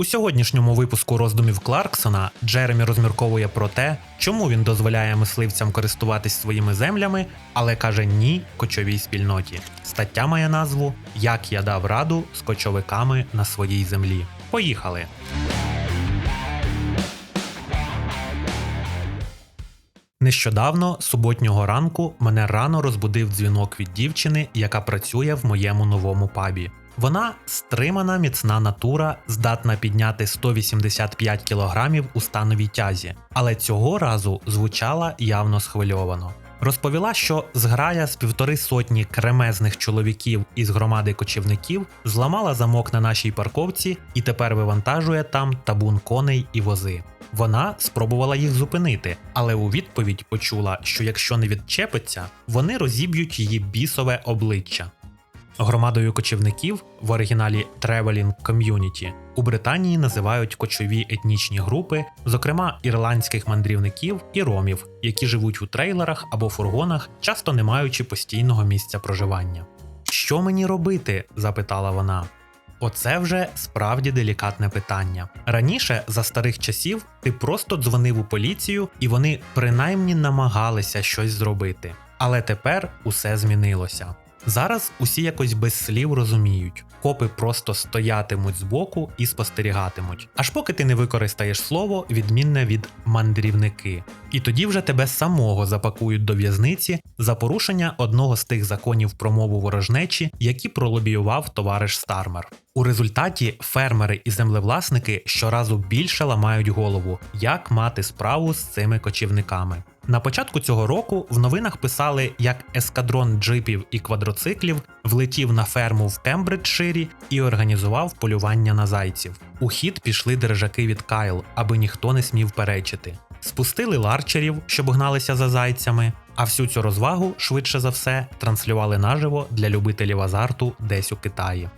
У сьогоднішньому випуску роздумів Кларксона Джеремі розмірковує про те, чому він дозволяє мисливцям користуватись своїми землями, але каже ні кочовій спільноті. Стаття має назву Як я дав раду з кочовиками на своїй землі. Поїхали! Нещодавно, суботнього ранку, мене рано розбудив дзвінок від дівчини, яка працює в моєму новому пабі. Вона стримана міцна натура, здатна підняти 185 кілограмів у становій тязі, але цього разу звучала явно схвильовано. Розповіла, що зграя з півтори сотні кремезних чоловіків із громади кочівників зламала замок на нашій парковці і тепер вивантажує там табун коней і вози. Вона спробувала їх зупинити, але у відповідь почула, що якщо не відчепиться, вони розіб'ють її бісове обличчя. Громадою кочівників в оригіналі Traveling Community у Британії називають кочові етнічні групи, зокрема ірландських мандрівників і ромів, які живуть у трейлерах або фургонах, часто не маючи постійного місця проживання. Що мені робити? запитала вона. Оце вже справді делікатне питання. Раніше, за старих часів, ти просто дзвонив у поліцію, і вони принаймні намагалися щось зробити. Але тепер усе змінилося. Зараз усі якось без слів розуміють, копи просто стоятимуть збоку і спостерігатимуть, аж поки ти не використаєш слово, відмінне від мандрівники. І тоді вже тебе самого запакують до в'язниці за порушення одного з тих законів про мову ворожнечі, які пролобіював товариш Стармер. У результаті фермери і землевласники щоразу більше ламають голову, як мати справу з цими кочівниками. На початку цього року в новинах писали, як ескадрон джипів і квадроциклів влетів на ферму в Кембриджширі і організував полювання на зайців. У хід пішли держаки від Кайл, аби ніхто не смів перечити. Спустили ларчерів, щоб гналися за зайцями, а всю цю розвагу, швидше за все, транслювали наживо для любителів азарту десь у Китаї.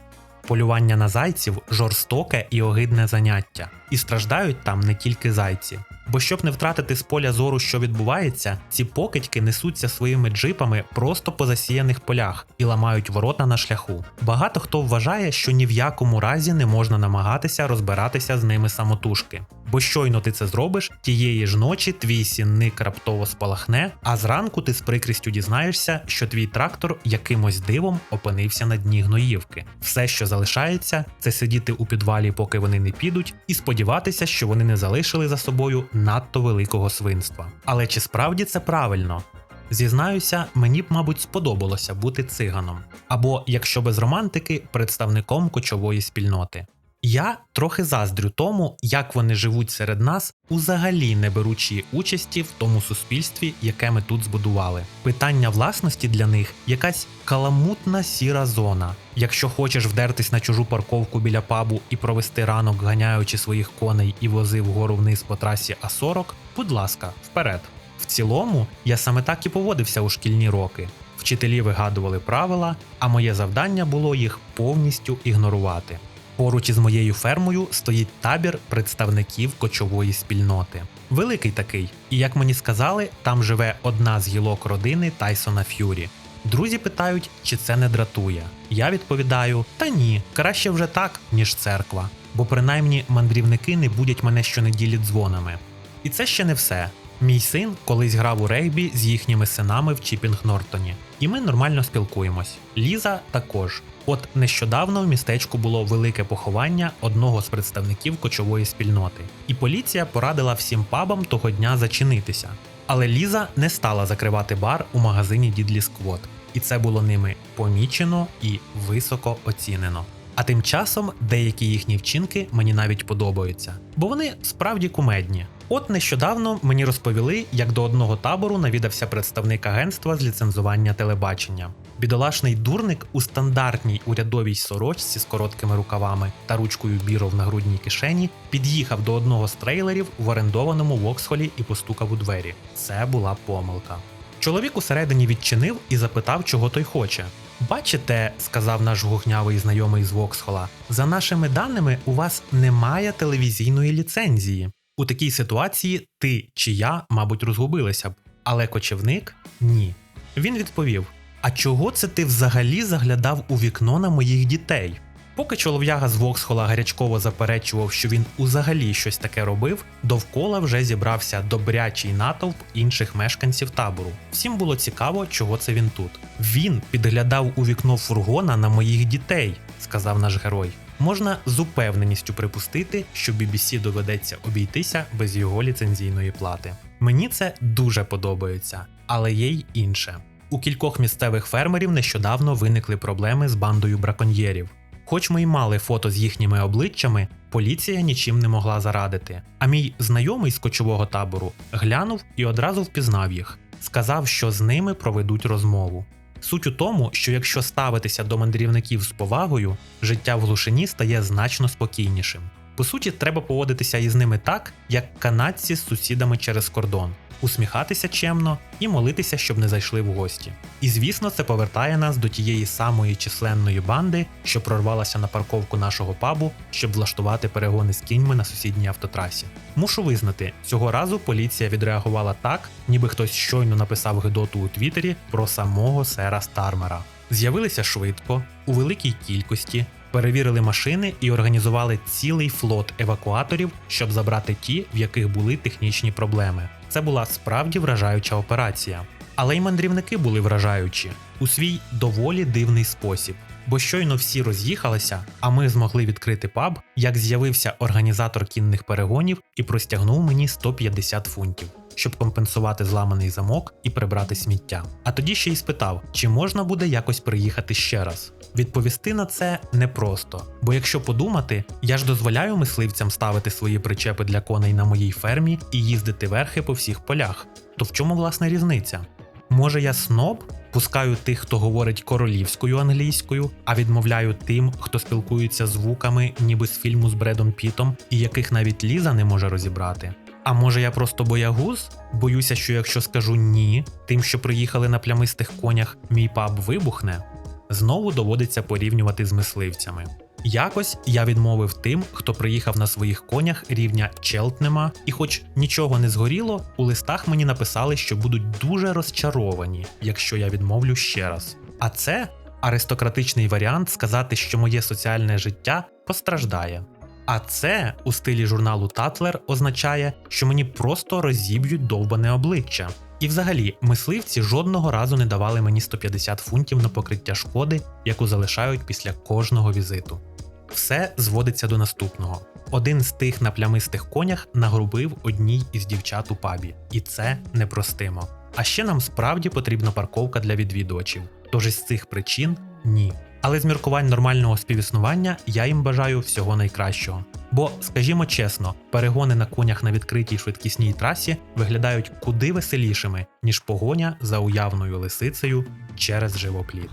Полювання на зайців жорстоке і огидне заняття, і страждають там не тільки зайці. Бо щоб не втратити з поля зору, що відбувається, ці покидьки несуться своїми джипами просто по засіяних полях і ламають ворота на шляху. Багато хто вважає, що ні в якому разі не можна намагатися розбиратися з ними самотужки. Бо щойно ти це зробиш, тієї ж ночі твій сінник раптово спалахне, а зранку ти з прикрістю дізнаєшся, що твій трактор якимось дивом опинився на дні гноївки. Все, що залишається, це сидіти у підвалі, поки вони не підуть, і сподіватися, що вони не залишили за собою надто великого свинства. Але чи справді це правильно? Зізнаюся, мені б, мабуть, сподобалося бути циганом, або, якщо без романтики, представником кочової спільноти. Я трохи заздрю тому, як вони живуть серед нас, узагалі не беручи участі в тому суспільстві, яке ми тут збудували. Питання власності для них якась каламутна сіра зона. Якщо хочеш вдертись на чужу парковку біля пабу і провести ранок, ганяючи своїх коней і вози вгору вниз по трасі А40, будь ласка, вперед. В цілому, я саме так і поводився у шкільні роки. Вчителі вигадували правила, а моє завдання було їх повністю ігнорувати. Поруч із моєю фермою стоїть табір представників кочової спільноти. Великий такий, і як мені сказали, там живе одна з гілок родини Тайсона Ф'юрі. Друзі питають, чи це не дратує. Я відповідаю: та ні, краще вже так, ніж церква, бо принаймні мандрівники не будять мене щонеділі дзвонами. І це ще не все. Мій син колись грав у регбі з їхніми синами в Чіпінг Нортоні, і ми нормально спілкуємось. Ліза також. От нещодавно в містечку було велике поховання одного з представників кочової спільноти, і поліція порадила всім пабам того дня зачинитися. Але Ліза не стала закривати бар у магазині Дідлі Сквот, і це було ними помічено і високо оцінено. А тим часом деякі їхні вчинки мені навіть подобаються, бо вони справді кумедні. От нещодавно мені розповіли, як до одного табору навідався представник агентства з ліцензування телебачення. Бідолашний дурник у стандартній урядовій сорочці з короткими рукавами та ручкою біро в нагрудній кишені під'їхав до одного з трейлерів в орендованому Воксхолі і постукав у двері. Це була помилка. Чоловік усередині відчинив і запитав, чого той хоче. Бачите, сказав наш гухнявий знайомий з Воксхола, за нашими даними, у вас немає телевізійної ліцензії. У такій ситуації ти чи я, мабуть, розгубилися б, але кочівник ні. Він відповів: А чого це ти взагалі заглядав у вікно на моїх дітей? Поки чолов'яга з Воксхола гарячково заперечував, що він узагалі щось таке робив, довкола вже зібрався добрячий натовп інших мешканців табору. Всім було цікаво, чого це він тут. Він підглядав у вікно фургона на моїх дітей, сказав наш герой. Можна з упевненістю припустити, що BBC доведеться обійтися без його ліцензійної плати. Мені це дуже подобається, але є й інше. У кількох місцевих фермерів нещодавно виникли проблеми з бандою браконьєрів. Хоч ми й мали фото з їхніми обличчями, поліція нічим не могла зарадити. А мій знайомий з кочового табору глянув і одразу впізнав їх, сказав, що з ними проведуть розмову. Суть у тому, що якщо ставитися до мандрівників з повагою, життя в глушині стає значно спокійнішим. По суті, треба поводитися із ними так, як канадці з сусідами через кордон, усміхатися чемно і молитися, щоб не зайшли в гості. І звісно, це повертає нас до тієї самої численної банди, що прорвалася на парковку нашого пабу, щоб влаштувати перегони з кіньми на сусідній автотрасі. Мушу визнати, цього разу поліція відреагувала так, ніби хтось щойно написав гидоту у Твіттері про самого сера Стармера. З'явилися швидко, у великій кількості, перевірили машини і організували цілий флот евакуаторів, щоб забрати ті, в яких були технічні проблеми. Це була справді вражаюча операція. Але й мандрівники були вражаючі у свій доволі дивний спосіб. Бо щойно всі роз'їхалися, а ми змогли відкрити паб, як з'явився організатор кінних перегонів і простягнув мені 150 фунтів, щоб компенсувати зламаний замок і прибрати сміття. А тоді ще й спитав, чи можна буде якось приїхати ще раз. Відповісти на це непросто, бо якщо подумати, я ж дозволяю мисливцям ставити свої причепи для коней на моїй фермі і їздити верхи по всіх полях. То в чому власне різниця? Може я сноб? Пускаю тих, хто говорить королівською англійською, а відмовляю тим, хто спілкується звуками, ніби з фільму з Бредом Пітом, і яких навіть Ліза не може розібрати. А може я просто боягуз? Боюся, що якщо скажу ні, тим, що приїхали на плямистих конях, мій паб вибухне. Знову доводиться порівнювати з мисливцями. Якось я відмовив тим, хто приїхав на своїх конях рівня Челтнема, і хоч нічого не згоріло, у листах мені написали, що будуть дуже розчаровані, якщо я відмовлю ще раз. А це аристократичний варіант сказати, що моє соціальне життя постраждає. А це у стилі журналу Татлер означає, що мені просто розіб'ють довбане обличчя. І взагалі, мисливці жодного разу не давали мені 150 фунтів на покриття шкоди, яку залишають після кожного візиту. Все зводиться до наступного: один з тих на плямистих конях нагрубив одній із дівчат у пабі, і це непростимо. А ще нам справді потрібна парковка для відвідувачів. Тож із цих причин ні. Але з міркувань нормального співіснування я їм бажаю всього найкращого. Бо, скажімо чесно, перегони на конях на відкритій швидкісній трасі виглядають куди веселішими, ніж погоня за уявною лисицею через живопліт.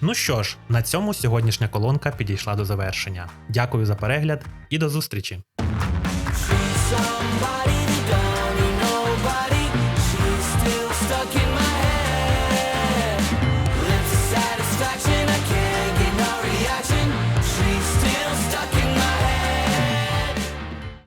Ну що ж, на цьому сьогоднішня колонка підійшла до завершення. Дякую за перегляд і до зустрічі!